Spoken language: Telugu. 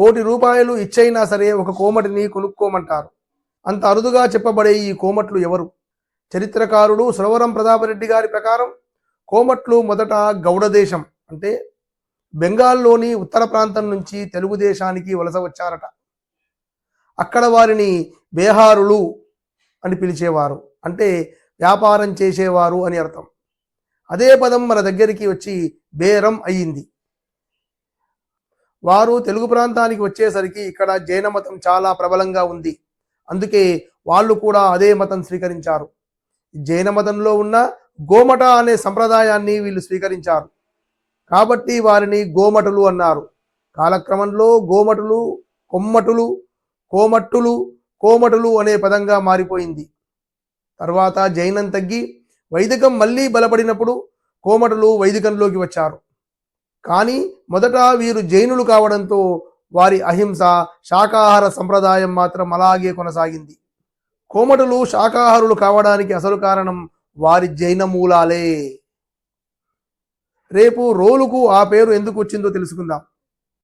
కోటి రూపాయలు ఇచ్చైనా సరే ఒక కోమటిని కొనుక్కోమంటారు. అంత అరుదుగా చెప్పబడే ఈ కోమట్లు ఎవరు? చరిత్రకారుడు సురవరం ప్రతాపరెడ్డి గారి ప్రకారం కోమట్లు మొదట గౌడ దేశం అంటే బెంగాల్లోని ఉత్తర ప్రాంతం నుంచి తెలుగుదేశానికి వలస వచ్చారట. అక్కడ వారిని బేహారులు అని పిలిచేవారు. అంటే వ్యాపారం చేసేవారు అని అర్థం. అదే పదం మన దగ్గరికి వచ్చి బేరం అయ్యింది. వారు తెలుగు ప్రాంతానికి వచ్చేసరికి ఇక్కడ జైన మతం చాలా ప్రబలంగా ఉంది. అందుకే వాళ్ళు కూడా అదే మతం స్వీకరించారు. జైన మతంలో ఉన్న గోమట అనే సంప్రదాయాన్ని వీళ్ళు స్వీకరించారు. కాబట్టి వారిని గోమటులు అన్నారు. కాలక్రమంలో గోమటులు కొమ్మటులు కోమట్టులు కోమటులు అనే పదంగా మారిపోయింది. తర్వాత జైనం తగ్గి వైదికం మళ్ళీ బలపడినప్పుడు కోమటులు వైదికంలోకి వచ్చారు. కానీ మొదట వీరు జైనులు కావడంతో వారి అహింస శాకాహార సంప్రదాయం మాత్రం అలాగే కొనసాగింది. కోమటులు శాకాహారులు కావడానికి అసలు కారణం వారి జైన మూలాలే. రేపు రోలుకు ఆ పేరు ఎందుకు వచ్చిందో తెలుసుకుందాం.